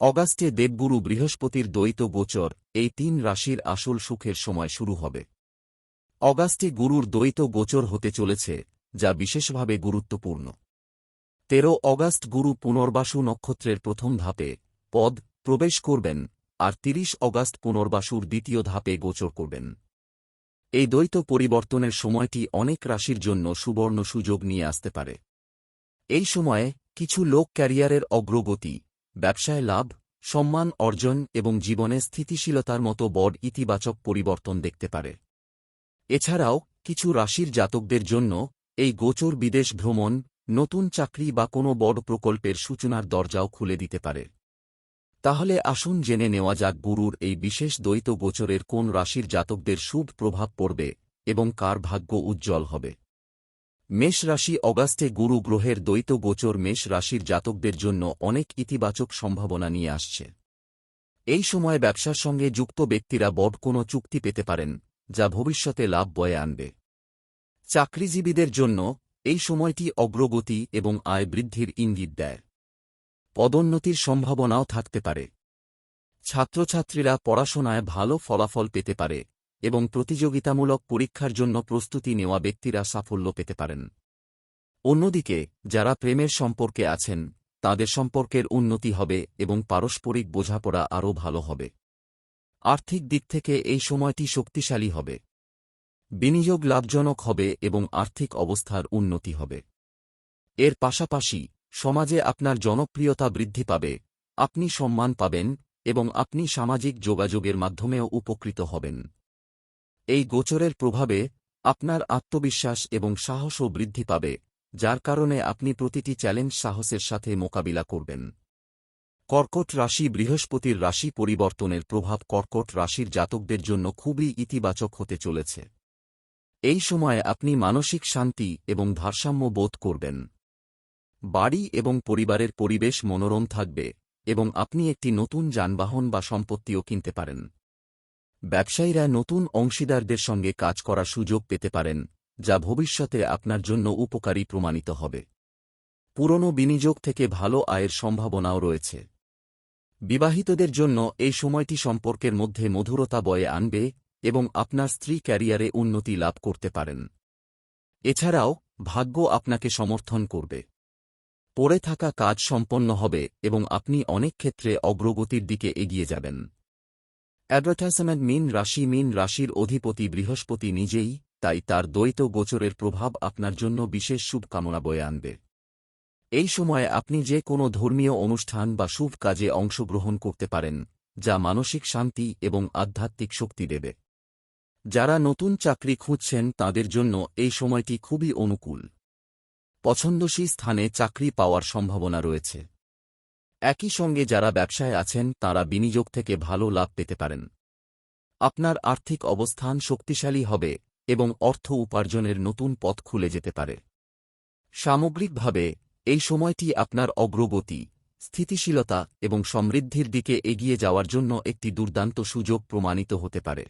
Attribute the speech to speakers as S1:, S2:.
S1: অগাস্টে দেবগুরু বৃহস্পতির দ্বৈত গোচর, এই তিন রাশির আসল সুখের সময় শুরু হবে। অগাস্টে গুরুর দ্বৈত গোচর হতে চলেছে, যা বিশেষভাবে গুরুত্বপূর্ণ। তেরো অগাস্ট গুরু পুনর্বাসু নক্ষত্রের প্রথম ধাপে পদ প্রবেশ করবেন, আর তিরিশ অগাস্ট পুনর্বাসুর দ্বিতীয় ধাপে গোচর করবেন। এই দ্বৈত পরিবর্তনের সময়টি অনেক রাশির জন্য সুবর্ণ সুযোগ নিয়ে আসতে পারে। এই সময়ে কিছু লোক ক্যারিয়ারের অগ্রগতি ব্যবসায় লাভ, সম্মান অর্জন এবং জীবনে স্থিতিশীলতার মতো বড় ইতিবাচক পরিবর্তন দেখতে পারে। এছাড়াও, কিছু রাশির জাতকদের জন্য এই গোচর বিদেশ ভ্রমণ, নতুন চাকরি বা কোনো বড় প্রকল্পের সূচনার দরজাও খুলে দিতে পারে। তাহলে আসুন জেনে নেওয়া যাক গুরুর এই বিশেষ দ্বৈত গোচরের কোন রাশির জাতকদের শুভ প্রভাব পড়বে এবং কার ভাগ্য উজ্জ্বল হবে। মেষ রাশি অগাস্টে গুরু গ্রহের দ্বৈত গোচর মেষ রাশির জাতকদের জন্য অনেক ইতিবাচক সম্ভাবনা নিয়ে আসছে। এই সময় ব্যবসার সঙ্গে যুক্ত ব্যক্তিরা বড় কোনো চুক্তি পেতে পারেন, যা ভবিষ্যতে লাভ বয়ে আনবে। চাকরিজীবীদের জন্য এই সময়টি অগ্রগতি এবং আয় বৃদ্ধির ইঙ্গিত দেয়। পদোন্নতির সম্ভাবনাও থাকতে পারে। ছাত্রছাত্রীরা পড়াশোনায় ভালো ফলাফল পেতে পারে এবং প্রতিযোগিতামূলক পরীক্ষার জন্য প্রস্তুতি নেওয়া ব্যক্তিরা সাফল্য পেতে পারেন। অন্যদিকে, যারা প্রেমের সম্পর্কে আছেন, তাদের সম্পর্কের উন্নতি হবে এবং পারস্পরিক বোঝাপড়া আরও ভালো হবে। আর্থিক দিক থেকে এই সময়টি শক্তিশালী হবে। বিনিয়োগ লাভজনক হবে এবং আর্থিক অবস্থার উন্নতি হবে। এর পাশাপাশি, সমাজে আপনার জনপ্রিয়তা বৃদ্ধি পাবে, আপনি সম্মান পাবেন এবং আপনি সামাজিক যোগাযোগের মাধ্যমেও উপকৃত হবেন। এই গোচরের প্রভাবে আপনার আত্মবিশ্বাস এবং সাহসও বৃদ্ধি পাবে, যার কারণে আপনি প্রতিটি চ্যালেঞ্জ সাহসের সাথে মোকাবিলা করবেন। কর্কট রাশি বৃহস্পতির রাশি পরিবর্তনের প্রভাব কর্কট রাশির জাতকদের জন্য খুবই ইতিবাচক হতে চলেছে। এই সময়ে আপনি মানসিক শান্তি এবং ভারসাম্য বোধ করবেন। বাড়ি এবং পরিবারের পরিবেশ মনোরম থাকবে এবং আপনি একটি নতুন যানবাহন বা সম্পত্তিও কিনতে পারেন। ব্যবসায়ীরা নতুন অংশীদারদের সঙ্গে কাজ করার সুযোগ পেতে পারেন, যা ভবিষ্যতে আপনার জন্য উপকারী প্রমাণিত হবে। পুরনো বিনিয়োগ থেকে ভালো আয়ের সম্ভাবনাও রয়েছে। বিবাহিতদের জন্য এই সময়টি সম্পর্কের মধ্যে মধুরতা বয়ে আনবে এবং আপনার স্ত্রী ক্যারিয়ারে উন্নতি লাভ করতে পারেন। এছাড়াও, ভাগ্য আপনাকে সমর্থন করবে। পড়ে থাকা কাজ সম্পন্ন হবে এবং আপনি অনেক ক্ষেত্রে অগ্রগতির দিকে এগিয়ে যাবেন। অ্যাডভার্টাইজমেন্ট মিন রাশি মিন রাশির অধিপতি বৃহস্পতি নিজেই, তাই তার দ্বৈত গোচরের প্রভাব আপনার জন্য বিশেষ শুভকামনা বয়ে আনবে। এই সময়ে আপনি যে কোনো ধর্মীয় অনুষ্ঠান বা শুভ কাজে অংশগ্রহণ করতে পারেন, যা মানসিক শান্তি এবং আধ্যাত্মিক শক্তি দেবে। যারা নতুন চাকরি খুঁজছেন তাদের জন্য এই সময়টি খুবই অনুকূল। পছন্দসী স্থানে চাকরি পাওয়ার সম্ভাবনা রয়েছে। একই সঙ্গে যারা ব্যবসায় আছেন, তারা বিনিয়োগ থেকে ভালো লাভ পেতে পারেন। আপনার আর্থিক অবস্থান শক্তিশালী হবে এবং অর্থ উপার্জনের নতুন পথ খুলে যেতে পারে। সামগ্রিকভাবে, এই সময়টি আপনার অগ্রগতি, স্থিতিশীলতা এবং সমৃদ্ধির দিকে এগিয়ে যাওয়ার জন্য একটি দুর্দান্ত সুযোগ প্রমাণিত হতে পারে।